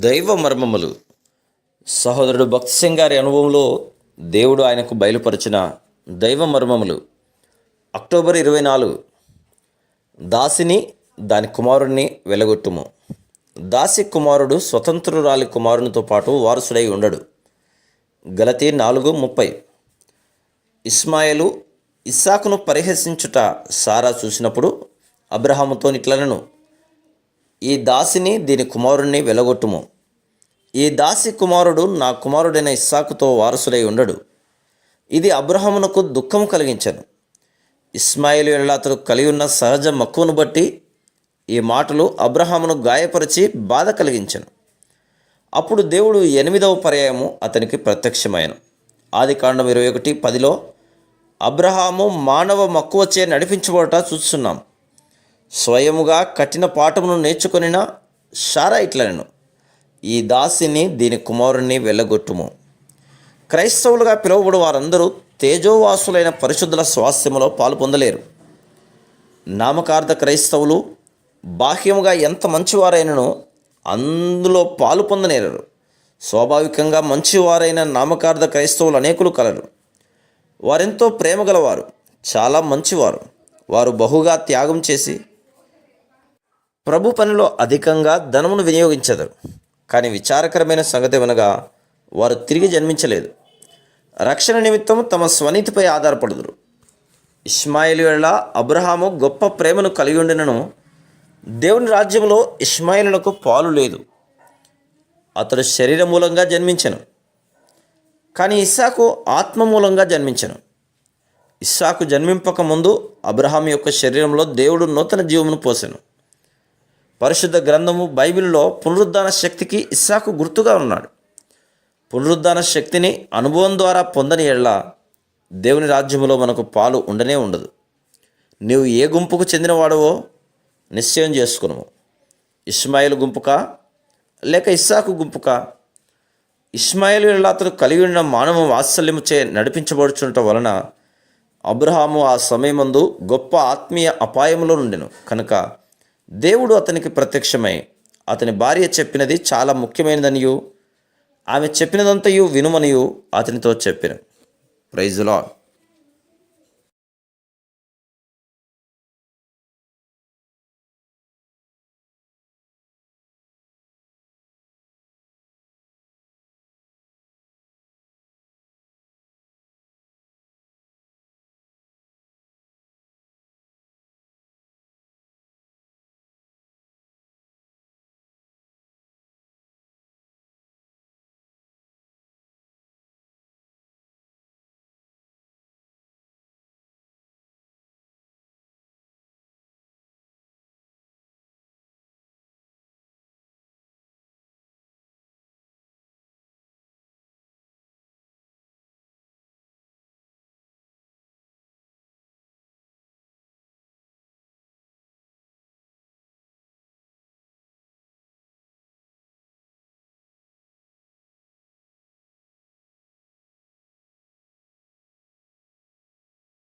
దైవ మర్మములు. సహోదరుడు భక్తి సింగ్ గారి అనుభవంలో దేవుడు ఆయనకు బయలుపరిచిన దైవ మర్మములు. అక్టోబర్ ఇరవై నాలుగు. దాసిని దాని కుమారుణ్ణి వెలగొట్టుము. దాసి కుమారుడు స్వతంత్రురాలి కుమారునితో పాటు వారసుడై ఉండడు. గలతి నాలుగు ముప్పై. ఇస్మాయిలు ఇస్సాకును పరిహసించుట సారా చూసినప్పుడు అబ్రహాముతో ఇట్లనను ఈ దాసిని దీని కుమారుణ్ణి వెలగొట్టుము. ఈ దాసి కుమారుడు నా కుమారుడైన ఇస్సాకుతో వారసుడై ఉండడు. ఇది అబ్రహమునకు దుఃఖం కలిగించను. ఇస్మాయిలు అతడు కలిగి ఉన్న సహజ మక్కువను బట్టి ఈ మాటలు అబ్రహామును గాయపరిచి బాధ కలిగించను. అప్పుడు దేవుడు ఎనిమిదవ పర్యాయము అతనికి ప్రత్యక్షమైన ఆది కాండం ఇరవై ఒకటి పదిలో అబ్రహాము మానవ మక్కువచే నడిపించబడట చూస్తున్నాం స్వయముగా కఠిన పాఠమును నేర్చుకొనిన షారా ఇట్లనను. ఈ దాసిని దీని కుమారుణ్ణి వెళ్ళగొట్టుము. క్రైస్తవులుగా పిలువబడు వారందరూ తేజోవాసులైన పరిశుద్ధుల స్వాస్థ్యములో పాలు పొందలేరు నామకార్థ క్రైస్తవులు బాహ్యముగా ఎంత మంచివారైనను అందులో పాలు పొందనేరరు స్వాభావికంగా మంచివారైన నామకార్థ క్రైస్తవులు అనేకులు కలరు. వారెంతో ప్రేమ గలవారు చాలా మంచివారు. వారు బహుగా త్యాగం చేసి ప్రభు పనిలో అధికంగా ధనమును వినియోగించదరు. కానీ విచారకరమైన సంగతి అనగా వారు తిరిగి జన్మించలేదు. రక్షణ నిమిత్తం తమ స్వనీతిపై ఆధారపడుదురు. ఇస్మాయిల్ వేళ అబ్రహాము గొప్ప ప్రేమను కలిగి ఉండినను దేవుని రాజ్యంలో ఇస్మాయిలులకు పాలు లేదు. అతడు శరీర మూలంగా జన్మించను. కానీ ఇస్సాకు ఆత్మ మూలంగా జన్మించను. ఇస్సాకు జన్మింపక ముందు అబ్రహాం యొక్క శరీరంలో దేవుడు నూతన జీవమును పోసాను. పరిశుద్ధ గ్రంథము బైబిల్లో పునరుద్ధాన శక్తికి ఇస్సాకు గుర్తుగా ఉన్నాడు. పునరుద్ధాన శక్తిని అనుభవం ద్వారా పొందని ఎడల దేవుని రాజ్యములో మనకు పాలు ఉండనే ఉండదు. నీవు ఏ గుంపుకు చెందినవాడవో నిశ్చయం చేసుకును ఇస్మాయిల్ గుంపుకా? లేక ఇస్సాకు గుంపుకా? ఇస్మాయిల్ అతడు కలిగి ఉన్న మానవ వాత్సల్యముచే నడిపించబడుచుండటం వలన అబ్రహాము ఆ సమయమందు గొప్ప ఆత్మీయ అపాయంలో నుండెను. కనుక దేవుడు అతనికి ప్రత్యక్షమై అతని భార్య చెప్పినది చాలా ముఖ్యమైనదనియు ఆమె చెప్పినదంతయు వినుమనియు అతనితో చెప్పిన. ప్రైజులా